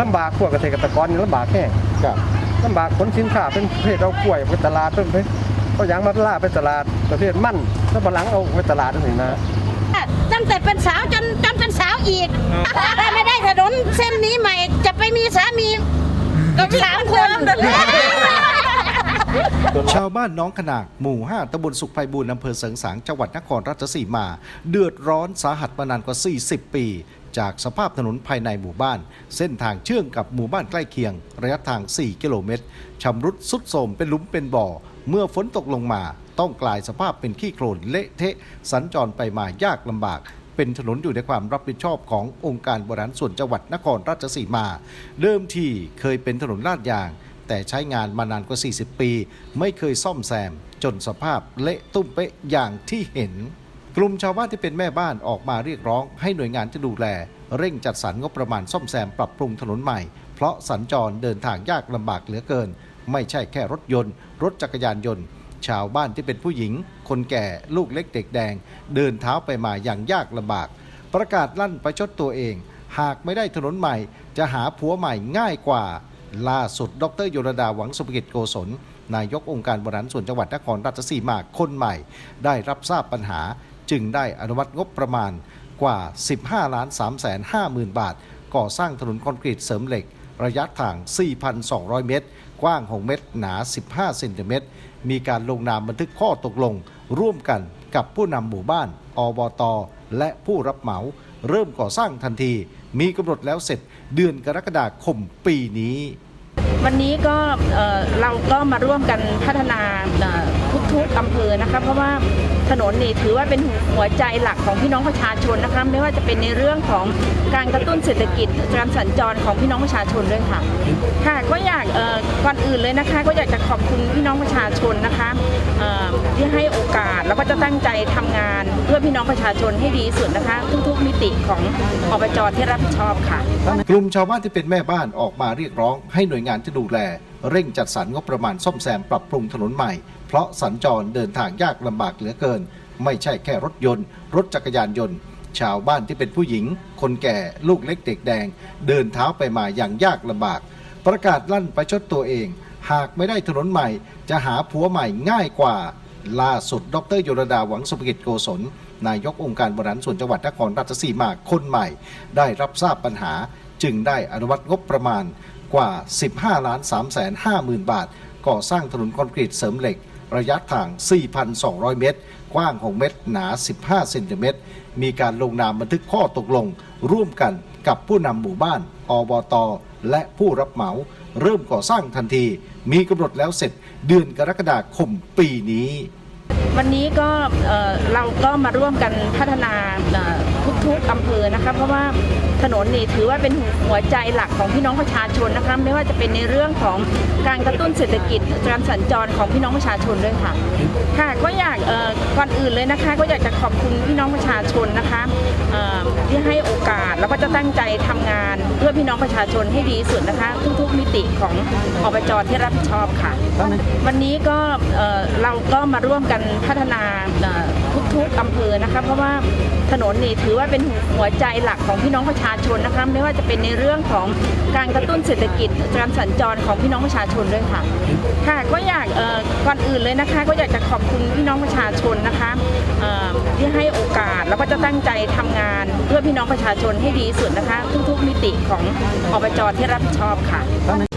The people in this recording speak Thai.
ลำบากพวกเกษตรกรนี่ลำบากแห้งครับลำบากขนสินค้าเป็นประเภทเอากล้วยไปตลาดเพิ่นไปเอายางมาล่าไปตลาดประเภทมั่นแล้วบหลังเอาไปตลาดนั่นเองนะตั้งแต่เป็นสาวจนจนเป็นสาวอีกถ้าไม่ได้ถนนเส้นนี้ใหม่จะไปมีสามีกับสามคนชาวบ้านน้องขนากหมู่ 5ตำบลสุขไพบูรณ์อำเภอเสริงสางจังหวัดนครราชสีมา เดือดร้อนสาหัสมานานกว่า 40 ปี จากสภาพถนนภายในหมู่บ้าน เส้นทางเชื่อมกับหมู่บ้านใกล้เคียง ระยะทาง 4 กิโลเมตรชำรุดสุดโทรมเป็นหลุมเป็นบ่อ เมื่อฝนตกลงมาต้องกลายสภาพเป็นขี้โคลนเละเทะ สัญจรไปมายากลำบากเป็นถนนอยู่ในความรับผิดชอบขององค์การบริหารส่วนจังหวัดนครราชสีมา เดิมทีเคยเป็นถนนลาดยาง แต่ใช้งานมานานกว่า 40 ปี ไม่เคยซ่อมแซม จนสภาพเละตุ้มเป๊ะอย่างที่เห็น กลุ่มชาวบ้านที่เป็นแม่บ้านออกมาเรียกร้องให้หน่วยงานที่ดูแล เร่งจัดสรรงบประมาณซ่อมแซมปรับปรุงถนนใหม่ เพราะสัญจรเดินทางยากลำบากเหลือเกิน ไม่ใช่แค่รถยนต์ รถจักรยานยนต์ ชาวบ้านที่เป็นผู้หญิง คนแก่ลูกเล็กเด็กแดง เดินเท้าไปมาอย่างยากลำบาก ประกาศลั่นประชดตัวเอง หากไม่ได้ถนนใหม่ จะหาผัวใหม่ง่ายกว่า ล่าสุด ดรโยรดาหวังสุภกิจโกศลนายกองค์การบริหารส่วนจังหวัดนครราชสีมาคนใหม่ ได้รับทราบปัญหา จึงได้อนุมัติงบประมาณกว่า 15ล้าน3แสน5หมื่นบาท ก่อสร้างถนนคอนกรีตเสริมเหล็ก ระยะทาง 4,200 เมตร กว้าง 6 เมตร หนา 15 เซนติเมตร มีการลงนามบันทึกข้อตกลง ร่วมกันกับผู้นำหมู่บ้าน อบต และผู้รับเหมา เริ่มก่อสร้างทันที มีกำหนดแล้วเสร็จเดือนกรกฎาคมปีนี้วันนี้ก็เอ่อเราก็มาร่วมกันพัฒนาทุกๆอำเภอนะคะ เพราะว่า ถนนนี่ถือว่าเป็นหัวใจหลักของพี่น้องประชาชนนะคะไม่ว่าจะเป็นในเรื่องของการกระตุ้นเศรษฐกิจการสัญจรของพี่น้องประชาชนด้วยค่ะ ค่ะก็อยากก่อนอื่นเลยนะคะ ก็อยากจะขอบคุณพี่น้องประชาชนนะคะที่ให้โอกาสแล้วก็จะตั้งใจทำงานเพื่อพี่น้องประชาชนให้ดีที่สุดนะคะ ทุกๆมิติของอบจที่รับผิดชอบค่ะ กลุ่มชาวบ้านที่เป็นแม่บ้านออกมาเรียกร้อง ให้หน่วยงานที่ดูแล เร่งจัดสรรงบประมาณซ่อมแซมปรับปรุงถนนใหม่ เพราะสัญจรเดินทางยากลำบากเหลือเกิน ไม่ใช่แค่รถยนต์ รถจักรยานยนต์ ชาวบ้านที่เป็นผู้หญิง คนแก่ลูกเล็กเด็กแดง เดินเท้าไปมาอย่างยากลำบาก ประกาศลั่นประชดตัวเอง หากไม่ได้ถนนใหม่ จะหาผัวใหม่ง่ายกว่าล่าสุด ดรโยรดาหวังสุภกิจโกศล นายกองค์การบริหารส่วนจังหวัดนครราชสีมาคนใหม่ ได้รับทราบปัญหา จึงได้อนุมัติงบประมาณกว่า 15ล้าน3แสน5หมื่นบาท ก่อสร้างถนนคอนกรีตเสริมเหล็ก ระยะทาง 4,200 เมตร กว้าง 6 เมตร หนา 15 เซนติเมตร มีการลงนามบันทึกข้อตกลง ร่วมกันกับผู้นำหมู่บ้าน อบต และผู้รับเหมา เริ่มก่อสร้างทันที มีกำหนดแล้วเสร็จเดือนกรกฎาคมปีนี้ วันนี้ก็เอ่อเราก็มาร่วมกันพัฒนาเอ่อทุกๆอำเภอนะคะเพราะว่าถนนนี่ถือว่าเป็นหัวใจหลักของพี่น้องประชาชนนะคะไม่ว่าจะเป็นในเรื่องของการกระตุ้นเศรษฐกิจการสัญจรของพี่น้องประชาชนด้วยค่ะ ค่ะก็อยากเอ่อก่อนอื่นเลยนะคะ ก็อยากจะขอบคุณพี่น้องประชาชนนะคะเอ่อที่ให้โอกาสแล้วก็จะตั้งใจทำงานเพื่อพี่น้องประชาชนให้ดีที่สุดนะคะ ทุกๆมิติของอบจที่รับผิดชอบค่ะ วันนี้ก็เอ่อเราก็มาร่วมกันพัฒนาทุกๆอำเภอนะคะ เพราะว่าถนนนี่ถือว่าเป็นหัวใจหลักของพี่น้องประชาชนนะคะ ไม่ว่าจะเป็นในเรื่องของการกระตุ้นเศรษฐกิจการสัญจรของพี่น้องประชาชนด้วยค่ะ ค่ะก็อยากก่อนอื่นเลยนะคะ ก็อยากจะขอบคุณพี่น้องประชาชนนะคะที่ให้โอกาสแล้วก็จะตั้งใจทำงานเพื่อพี่น้องประชาชนให้ดีสุดนะคะ ทุกๆมิติของอบจที่รับผิดชอบค่ะ